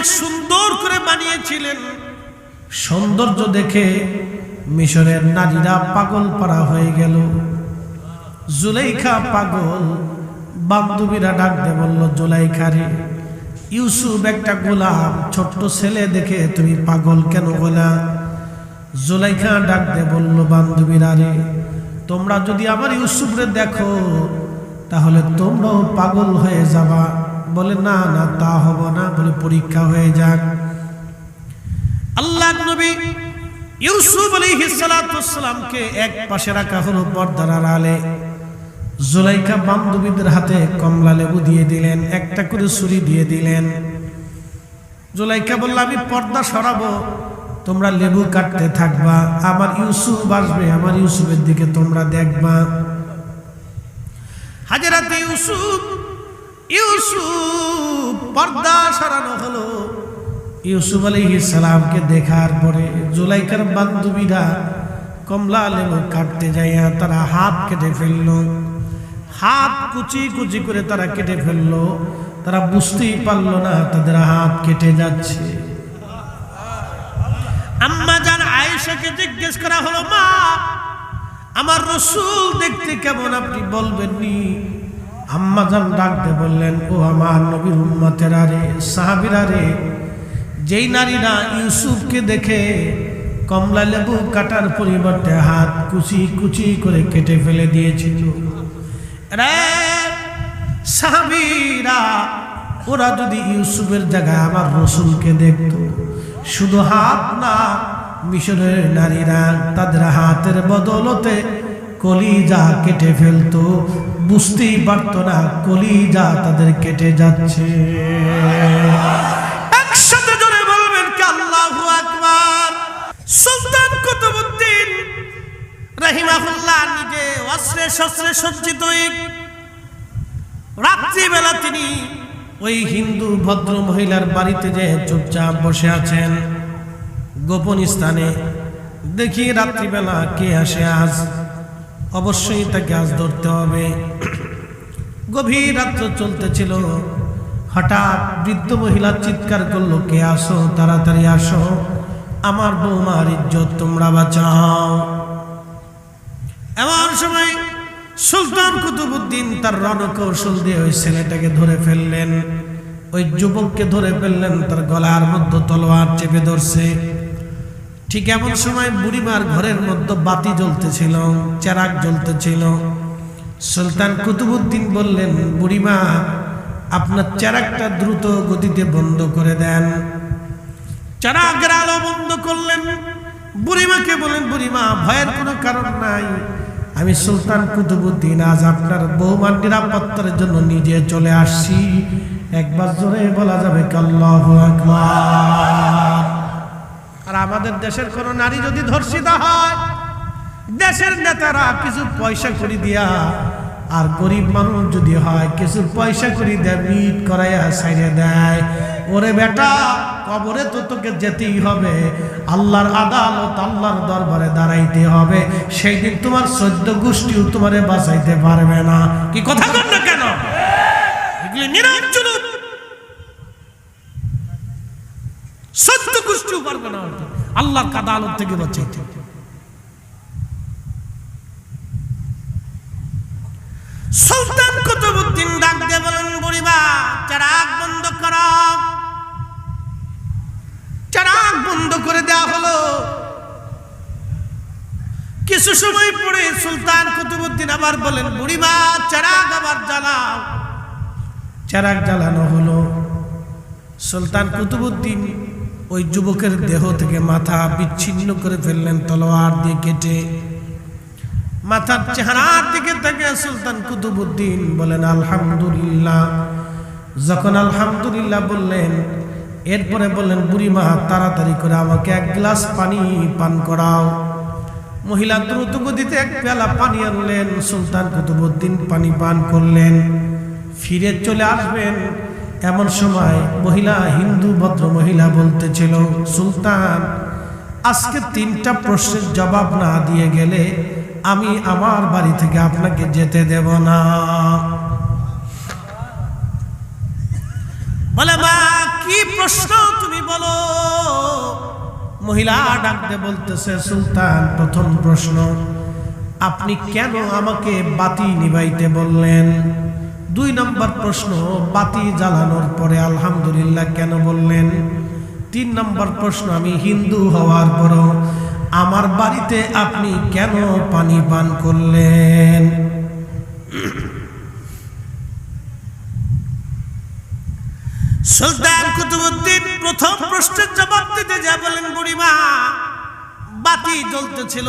অনেক সুন্দর করে বানিয়েছিলেন। সৌন্দর্য দেখে মিশরের নারীরা পাগল পাড়া হয়ে গেল। জুলাইখা পাগল, বান্ধবীরা ডাকতে বলল, জুলাইখা রে, ইউসুফ একটা গোলাম, ছোট্ট ছেলে দেখে তুমি পাগল কেন গোলা জুলাইখা ডাকতে বলল, বান্ধবীরা রে, তোমরা যদি আমার ইউসুফরে দেখো, তাহলে তোমরাও পাগল হয়ে যাবা। বলে, না না, তা হব না। বলে, পরীক্ষা হয়ে যাক। আল্লাহ নবী ইউসুফ আলাইহিস সালামকে এক পাশে রাখা হলো পর্দার আড়ালে। জুলাইখা বান্ধবীদের হাতে কমলা লেবু দিয়ে দিলেন, একটা করে ছুরি দিয়ে দিলেন। জুলাইখা বলল, আমি পর্দা সরাবো, তোমরা লেবু কাটতে থাকবা, আমার ইউসুফ আসবে, আমার ইউসুফের দিকে তোমরা দেখবা। হাজারাতে ইউসুফ ইউসুফ পর্দা সরানো হলো। ইউসুফ আলাইহিস সালামকে দেখার পরে জুলাইকার বান্ধবীরা কমলা লেবু কাটতে যাইয়া তারা হাত কেটে ফেলল। হাত কুচি কুচি করে তারা কেটে ফেলল। তারা বুঝতেই পারল না তাদের হাত কেটে যাচ্ছে। আম্মা যান আয়েশাকে জিজ্ঞেস করা হলো, মা, আমার রসুল দেখতে কেমন আপনি বলবেননি? আম্মা যান ডাকতে বললেন, ও আমার নবীর উম্মতেরা রে, সাহাবিরা রে, যেই নারীরা ইউসুফকে দেখে কমলা লেবু কাটার পরিবর্তে হাত কুচি কুচি করে কেটে ফেলে দিয়েছিল সাহাবিরা, ওরা যদি ইউসুফের জায়গায় আমার রসুলকে দেখত, শুধু হাত না, মিশরের নারীরা তাদের হাতের বদলতে কলিজা কেটে ফেলতো বুঝতেই পারত না, কলিজা তাদের কেটে যাচ্ছে। একসাথে রাত্রিবেলা তিনি ওই হিন্দু বাড়িতে চুপচাপ বসে আছেন, গোপন স্থানে দেখি রাত্রিবেলা কে আসে আজ। অবশ্যই তাকে আজ ধরতে হবে। গভীর রাত্র চলতেছিল। হঠাৎ বৃদ্ধ মহিলা চিৎকার করল, কে আসো? তাড়াতাড়ি আসো। আমার বৌমার ইজ্জত তোমরা বাঁচাও। এমন সময় সুলতান কুতুবুদ্দিন তার রণকৌশল দিয়ে ওই ছেলেটাকে ধরে ফেললেন। ওই যুবককে ধরে ফেললেন, তার গলার মধ্যে তলোয়ার চেপে ধরছে। ঠিক এমন সময় বুড়িমার ঘরের মধ্যে বাতি জ্বলতেছিল চেরাক জ্বলতেছিল। সুলতান কুতুবুদ্দিন বললেন, বুড়িমা, আপনার চেরাকটা দ্রুত গতিতে বন্ধ করে দেন। চেরাকের আলো বন্ধ করলেন। বুড়িমাকে বলেন বুড়িমা, ভয়ের কোনো কারণ নাই। আমি সুলতান কুতুবুদ্দিন আজ আপনার বৌমার নিরাপত্তার জন্য নিজে চলে আসছি। একবার জোরে বলা যাবে কাল্লাহ আকবার? আর আমাদের দেশের কোন নারী যদি ধর্ষিত হয়, দেশের নেতারা কিছু পয়সা করে দিয়া, আর গরিব মানুষ যদি হয়, কিছু পয়সা করে দেয়, মিট করাইয়া সাইরে দেয়। ওরে বেটা, কবরে তো তোকে যেতেই হবে। আল্লাহর আদালত আল্লাহর দরবারে দাঁড়াইতে হবে। সেই দিন তোমার সদ্য গোষ্ঠীও তোমারে বাঁচাইতে পারবে না। কি কথা কর না কেন? এগুলি নিরাম জুলুম সত্য গোষ্ঠীও পারবে না আল্লাহর আদালত থেকে বাঁচাইতে। সুলতান কুতুবুদ্দিন বলেন, বুড়িমা, চারাক বন্ধ কর। চারাক বন্ধ করে দেওয়া হলো। কিছু সময় পরে সুলতান কুতুবুদ্দিন আবার বলেন, বুড়িমা, চারাক আবার জ্বালাও। চারাক জ্বালানো হলো। সুলতান কুতুবুদ্দিন ওই যুবকের দেহ থেকে মাথা বিচ্ছিন্ন করে ফেললেন, তলোয়ার দিয়ে কেটে। মাথার চেহারার দিকে থেকে সুলতান কুতুবুদ্দিন বলেন, আলহামদুলিল্লাহ। যখন আলহামদুলিল্লাহ বললেন, এরপরে বললেন বুড়িমা তাড়াতাড়ি করে আমাকে এক গ্লাস পানি পান করাও। মহিলা দ্রুত গতিতে এক পেলা পানি আনলেন, সুলতান কুতুবুদ্দিন পানি পান করলেন। ফিরে চলে আসবেন এমন সময় মহিলা, হিন্দু, ভদ্র মহিলা বলতেছিল, সুলতান, আজকে তিনটা প্রশ্নের জবাব না দিয়ে গেলে আমি আমার বাড়ি থেকে আপনাকে যেতে দেব না। বলে মা কি প্রশ্ন তুমি বলো? মহিলা ডাকতে বলতেছে, সুলতান, প্রথম প্রশ্ন, আপনি কেন আমাকে বাতি নিবাইতে বললেন? দুই নম্বর প্রশ্ন, বাতি জ্বালানোর পরে আলহামদুলিল্লাহ কেন বললেন? তিন নম্বর প্রশ্ন, আমি হিন্দু হওয়ার পরও আমার বাড়িতে আপনি কেন পানি পান করলেন? সুলতান কুতুবুদ্দিন প্রথম প্রশ্নের জবাব দিতে যা বলেন বুড়িমা, বাতি জ্বলতেছিল।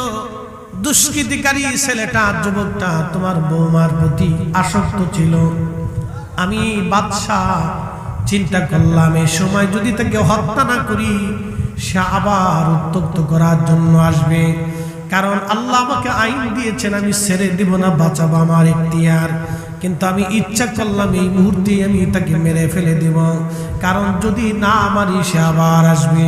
দুষ্কৃতিকারী ছেলেটা, যুবকটা তোমার বৌমার প্রতি আসক্ত ছিল। আমি বাদশাহ চিন্তা করলাম, এই সময় যদি তাকে হত্যা না করি, সে আবার উত্তক্ত করার জন্য আসবে। কারণ আল্লাহ আমাকে আইন দিয়েছেন, আমি ছেড়ে দিব না, বাঁচাবো আমার এখতিয়ার কিন্তু আমি ইচ্ছা করলাম, এই মুহূর্তে আমি তাকে মেরে ফেলে দিব। কারণ যদি না আমারই সে আবার আসবে।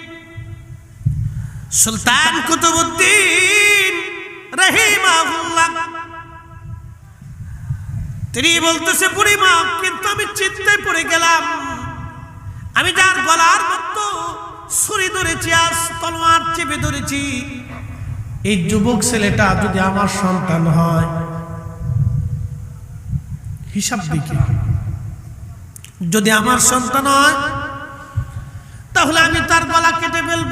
সুলতান কুতুবুদ্দিন রহিমাহুল্লাহ। তিনি বলতেছে বুড়িমা কিন্তু আমি চিন্তায় পড়ে গেলাম। আমি যার গলার মতো ছুরি ধরেছি আজ তলোয়ার চেপে ধরেছি। এই যুবক ছেলেটা যদি আমার সন্তান হয়, হিসাব দিকে যদি আমার সন্তান হয়, তাহলে আমি তার গলা কেটে ফেলব।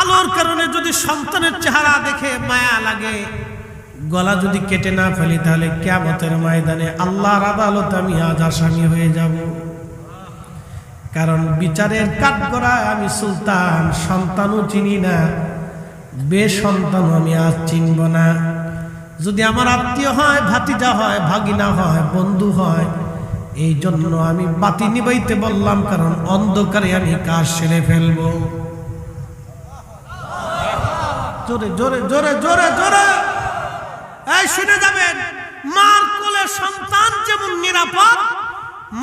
আলোর কারণে যদি সন্তানের চেহারা দেখে মায়া লাগে, গলা যদি কেটে না ফেলি, তাহলে কেমতের ময়দানে আল্লাহর আদালত আমি আজ আসামি হয়ে যাব। কারণ বিচারের করা আমি সুলতান, সন্তানও চিনি না বে সন্তান আমি আজ চিনব না। যদি আমার আত্মীয় হয়, ভাতিজা হয়, ভাগিনা হয়, বন্ধু হয় এই জন্য আমি বাতি নিবাইতে বললাম, কারণ অন্ধকারে আমি কাজ সেরে ফেলব। জোরে জোরে জোরে জোরে জোরে। এই শুনে যাবেন, মার কোলে সন্তান যেমন নিরাপদ,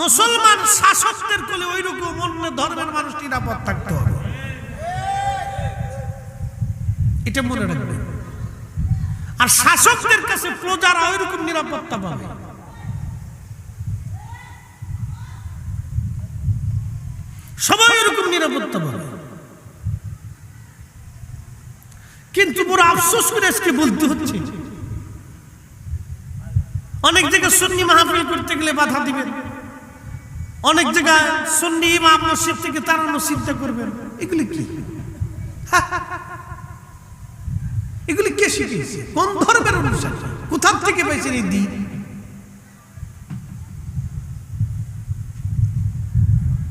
মুসলমান শাসকদের কোলে ওই রকম অন্য ধর্মের মানুষ নিরাপদ থাকতে হবে। এটা মনে রাখবেন। আর শাসকদের কাছে প্রজারা ওই রকম নিরাপত্তা পাবে। সবাই এরকম নিরাপত্তা পাবে। কিন্তু বড় আফসোস করে আজকে বলতে হচ্ছে, অনেক জায়গায় সুন্নি মাহফিল করতে গেলে বাধা দিবেন, অনেক জায়গায় সুন্নি ইমাম মসজিদ থেকে তাড়ানোর চিন্তা করবেন, এগুলি কি? এগুলি কে শিখিয়েছে? কোন ধর্মের অনুষ্ঠান কোথা থেকে পেয়েছেন এই দিন?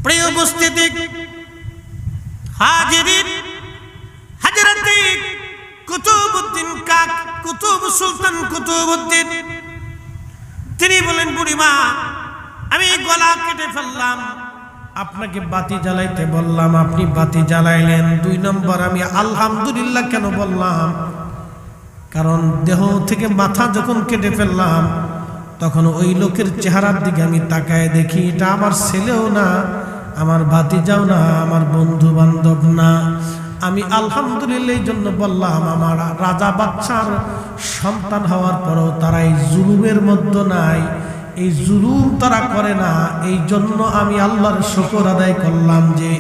প্রিয় উপস্থিতি হাজরাতে কুতুবউদ্দিন কাক কুতুব সুলতান কুতুবউদ্দিন। তিনি বলেন, বুড়িমা, আমি গলা কেটে ফেললাম। আপনাকে বাতি জ্বালাইতে বললাম, আপনি বাতি জ্বালাইলেন। দুই নম্বর, আমি আলহামদুলিল্লাহ কেন বললাম? কারণ দেহ থেকে মাথা যখন কেটে ফেললাম, তখন ওই লোকের চেহারার দিকে আমি তাকায় দেখি, এটা আমার ছেলেও না, আমার ভাতিজাও না, আমার বন্ধু বান্ধব না। আমি আলহামদুলিল্লাহ জন্য বললাম, আমার রাজা বাচ্চার সন্তান হওয়ার পরেও তারা এই জুলুমের মধ্যে নাই। এই জুলুম তারা করে না। এই জন্য আমি আল্লাহর শকর আদায় করলাম যে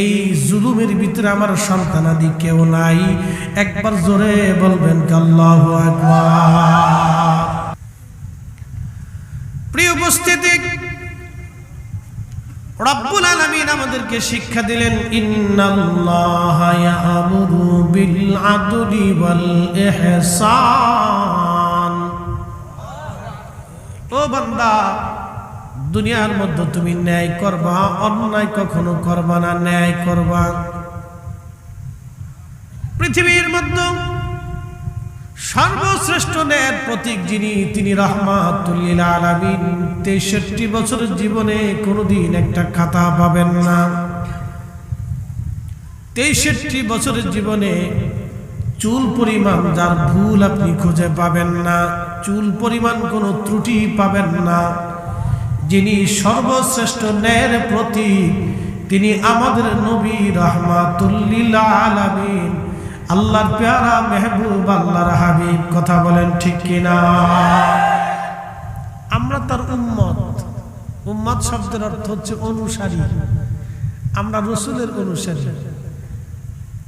এই জুলুমের ভিতরে আমার সন্তানাদি কেউ নাই। একবার জোরে বলবেন আল্লাহ প্রিয় উপস্থিতি রব্বুল আলামিন আমাদেরকে শিক্ষা দিলেন, ইন্নাল্লাহা ইয়ামুরু বিল আদলি ওয়াল ইহসান। ও বান্দা, দুনিয়ার মধ্যে তুমি ন্যায় করবা, অন্যায় কখনো করবা না, ন্যায় করবা। পৃথিবীর মধ্যে সর্বশ্রেষ্ঠ ন্যায়ের প্রতীক যিনি, তিনি রহমাতুল্লিল আলামিন। তেষট্টি বছরের জীবনে কোনোদিন একটা খাতা পাবেন না। তেষট্টি বছরের জীবনে চুল পরিমাণ যার ভুল আপনি খুঁজে পাবেন না, চুল পরিমাণ কোনো ত্রুটি পাবেন না। যিনি সর্বশ্রেষ্ঠ ন্যায়ের প্রতীক, তিনি আমাদের নবী রহমাতুল্লিল আলামিন। আল্লাহর পেয়ারা মেহবুব, আল্লাহর হাবিব, কথা বলেন ঠিক কিনা? আমরা তার উম্মত। উম্মত শব্দের অর্থ হচ্ছে অনুসারী। আমরা রসুলের অনুসারী।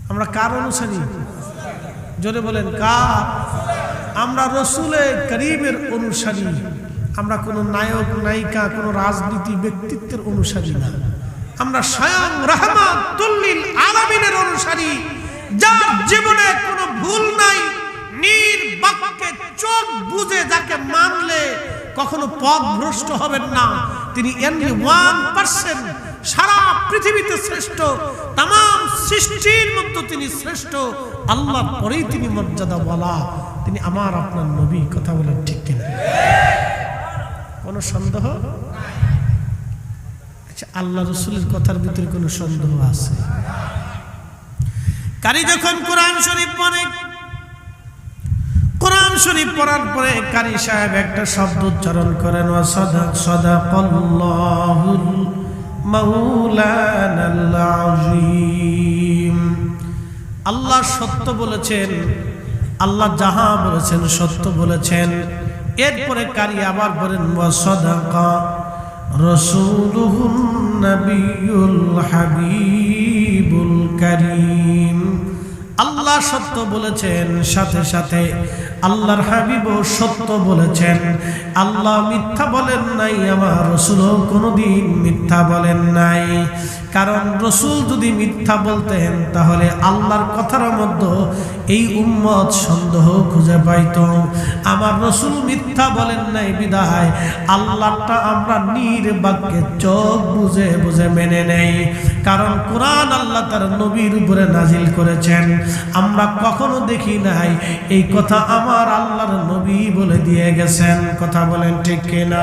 আমরা কার অনুসারী? জোরে বলেন, কার? আমরা রসুলে করিমের অনুসারী। আমরা কোনো নায়ক, নায়িকা, কোনো রাজনীতি ব্যক্তিত্বের অনুসারী না। আমরা স্বয়ং রহমাতুল্লিল আলামিনের অনুসারী। যার জীবনে কোনো ভুল নাই নির্বাক্যে চোখ বুঝে যাকে মানলে কখনো পথ ভ্রষ্ট হবেন না। তিনি এনলি ওয়ান পার্সেন্ট সারা পৃথিবীতে শ্রেষ্ঠ তাম সৃষ্টির মধ্যে তিনি শ্রেষ্ঠ আল্লাহ পরেই তিনি মর্যাদা বলা তিনি আমার আপনার নবী, কথা বলেন ঠিক কিনা? কোনো সন্দেহ? আচ্ছা আল্লাহ রসুলের কথার ভিতরে কোনো সন্দেহ আছে? কারি যখন কোরআন শরীফ পড়ে, কোরআন শরীফ পড়ার পরে কারি সাহেব একটা শব্দ উচ্চারণ করেন ওয়া সদা সদা মাওলানাল আল্লাহ সত্য বলেছেন, আল্লাহ যাহা বলেছেন সত্য বলেছেন। এরপরে কারি আবার বলেন সদাকা নবিয়ুল হাবিবুল করিম। আল্লাহ সত্য বলেছেন সাথে সাথে আল্লাহর হাবিবও সত্য বলেছেন। আল্লাহ মিথ্যা বলেন নাই, আমার রসুলও কোনোদিন মিথ্যা বলেন নাই। কারণ রসুল যদি মিথ্যা বলতেন, তাহলে আল্লাহর কথার মধ্যে এই উম্মত সন্দেহ খুঁজে পাইত। আমার রসুল মিথ্যা বলেন নাই, বিদায়। আল্লাহটা আমরা নির্বাক্যে চোখ বুঝে বুঝে মেনে নেই। কারণ কোরআন আল্লাহ তার নবীর উপরে নাজিল করেছেন। আমরা কখনো দেখি নাই, এই কথা আমার আল্লাহর নবী বলে দিয়ে গেছেন। কথা বলেন ঠিক কিনা?